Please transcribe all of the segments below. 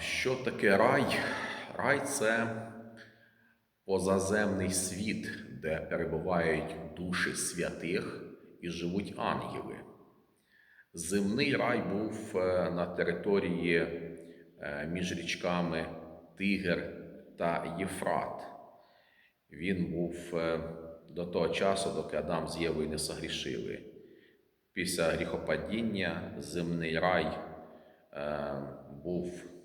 Що таке рай? Рай це позаземний світ, де перебувають душі святих і живуть ангели. Земний рай був е, на території е, між річками Тигр та Єфрат. Він був е, до того часу, доки Адам з Євою не согрішили. Після гріхопадіння земний рай був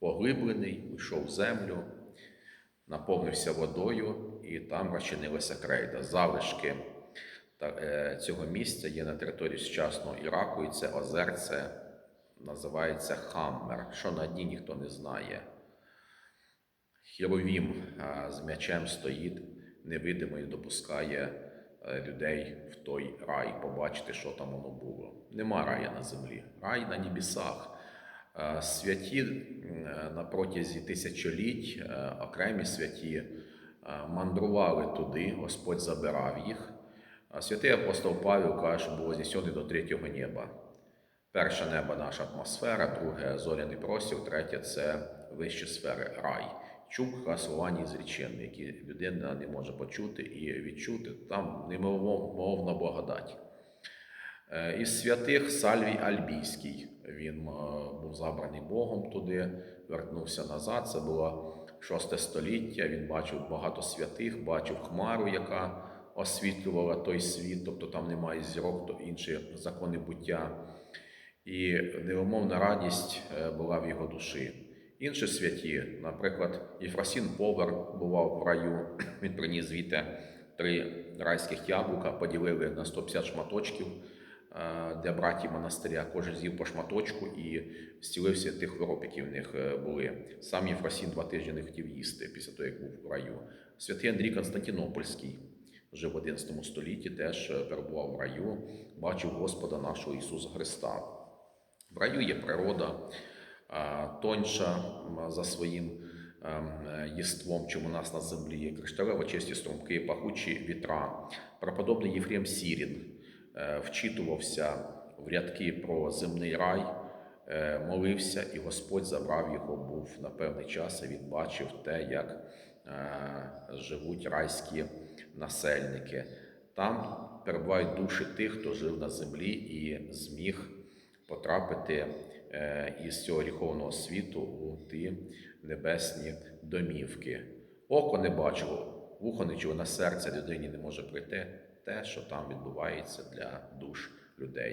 поглиблений, вийшов в землю, наповнився водою, і там розчинилася крейда. Залишки е, цього місця є на території сучасного Іраку, і це озерце називається Хаммер, що на дні ніхто не знає. Хіровім е, з м'ячем стоїть, невидимо і допускає е, людей в той рай, побачити, що там воно було. Нема рая на землі, рай на небесах. Святі на протязі тисячоліть, е, окремі святі е, мандрували туди, Господь забирав їх. Святий апостол Павел каже, що було знесений до третього неба. Перше небо наша атмосфера, друге зоряний простір, третє це вищі сфери рай. Чук слова зреченні, які людина не може почути і відчути. Там немовна благодать. Е, Із святих Сальвій Альбійський. Він е, був забраний Богом туди, вернувся назад. Це було шосте століття. Він бачив багато святих, бачив хмару, яка освітлювала той світ, тобто там немає зірок, то інші закони буття. І невимовна радість е, була в його душі. Інші святі, наприклад, Єфросін Повар бував в раю, він приніс звідти три райських яблука, поділили на 150 шматочків е, для братів монастиря. Кожен з'їв по шматочку і зцілився тих хвороб, які в них е, були. Сам Єфросін два тижні не хотів їсти після того, як був в раю. Святий Андрій Константинопольський жив в 11 столітті, теж е, перебував в раю, бачив Господа нашого Ісуса Христа. В раю є природа, тоньша за своїм ем, єством, чим у нас на землі є кришталево чисті струмки, пахучі вітра. Преподобний Єфрем Сірін вчитувався в рядки про земний рай, е, молився, і Господь забрав його, був на певний час, і він бачив те, як е, живуть райські насельники. Там перебувають душі тих, хто жив на землі і зміг потрапити е, із цього гріховного світу у ті небесні домівки. Око не бачило, вухо не чуло, на серце людині не може прийти те, що там відбувається для душ людей.